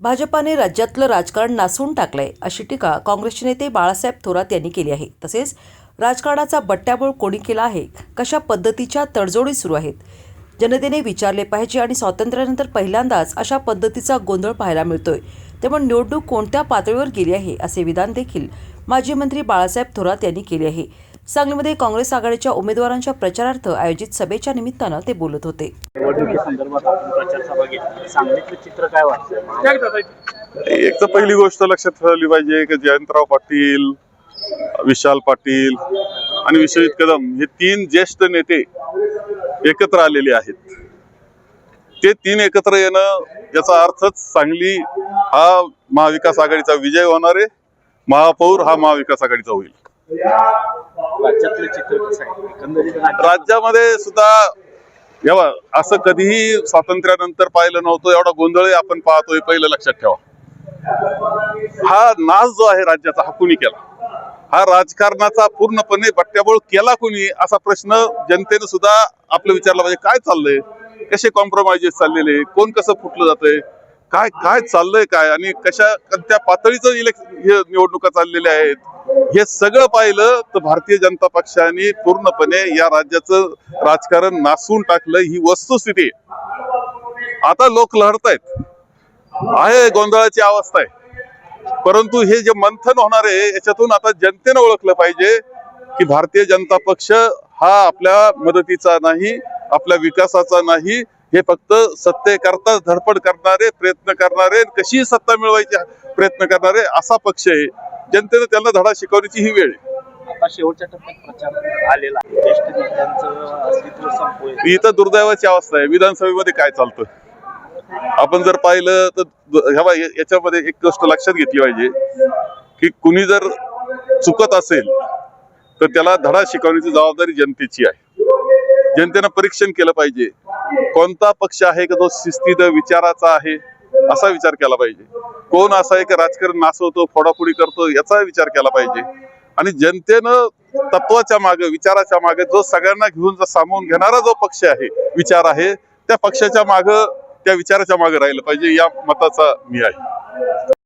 भाजपाने राज्यातलं राजकारण नासून टाकलंय अशी टीका काँग्रेसचे नेते बाळासाहेब थोरात यांनी केली आहे. तसेच राजकारणाचा बट्ट्याबोळ कोणी केला आहे? कशा पद्धतीच्या तडजोडी सुरू आहेत? जनतेने विचारले पाहिजे आणि स्वातंत्र्यानंतर पहिल्यांदाच अशा पद्धतीचा गोंधळ पाहायला मिळतोय. त्यामुळे निवडणूक कोणत्या पातळीवर गेली आहे असे विधान देखील माजी मंत्री बाळासाहेब थोरात यांनी केले आहे. सांगलीमध्ये काँग्रेस आघाडीच्या उमेदवारांच्या प्रचारार्थ आयोजित सभेच्या निमित्तानं ते बोलत होते. एक तर पहिली गोष्ट लक्षात ठेवली पाहिजे की जयंतराव पाटील विशाल पाटील आणि विश्वजित कदम हे तीन ज्येष्ठ नेते एकत्र आलेले आहेत. ते तीन एकत्र येणं याचा अर्थच सांगली हा महाविकास आघाडीचा विजय होणार आहे. महापौर हा महाविकास आघाडीचा होईल. राज्यातलं चित्र कसं आहे? एकंदरीत राज्यामध्ये सुद्धा एव्हा असं कधीही स्वातंत्र्यानंतर पाहिलं नव्हतं एवढा गोंधळ आपण पाहतोय पहिलं लक्षात ठेवा. हा नाश जो आहे राज्याचा हा कुणी केला? हा राजकारणाचा पूर्णपणे बट्ट्याबोळ केला कुणी? असा प्रश्न जनतेनं सुद्धा आपलं विचारला पाहिजे काय चाललंय? कसे कॉम्प्रोमाइजेस चाललेले? कोण कसं फुटलं जातंय? काय काय चाललंय काय? आणि कशा त्या पातळीचं इलेक्शन हे निवडणुका चाललेल्या आहेत. हे सगळं पाहिलं तर भारतीय जनता पक्षाने पूर्णपणे या राज्याचं राजकारण नासून टाकलं. ही वस्तुस्थिती आहे. आता लोक लढतायत. आहे गोंधळाची अवस्था आहे. परंतु हे जे मंथन होणार आहे याच्यातून आता जनतेनं ओळखलं पाहिजे की भारतीय जनता पक्ष हा आपल्या मदतीचा नाही आपल्या विकासाचा नाही हे फक्त सत्तेकरता धडपड करणारे प्रयत्न करणारे कशीही सत्ता मिळवायची प्रयत्न करणारे असा पक्ष आहे. जनतेनं त्यांना धडा शिकवण्याची ही वेळ आहे. शेवटच्या टप्प्यात प्रचार आलेला आहे. इथं दुर्दैवाची अवस्था आहे. विधानसभेमध्ये काय चालतं? आपण जर पाहिलं तर ह्या याच्यामध्ये एक गोष्ट लक्षात घेतली पाहिजे की कुणी जर चुकत असेल तर त्याला धडा शिकवण्याची जबाबदारी जनतेची आहे. जनतेनं परीक्षण केलं पाहिजे. कोणता पक्ष आहे का तो शिस्तीत विचाराचा आहे? असा विचार केला पाहिजे. कोण असा आहे राजकारण नासवतो फोडाफोडी करतो याचा विचार केला पाहिजे. आणि जनतेनं तत्वाच्या मागे विचाराच्या मागे जो सगळ्यांना घेऊन सामावून घेणारा जो पक्ष आहे विचार आहे त्या पक्षाच्या मागे त्या विचाराच्या मागे राहिलं पाहिजे या मताचा मी आहे.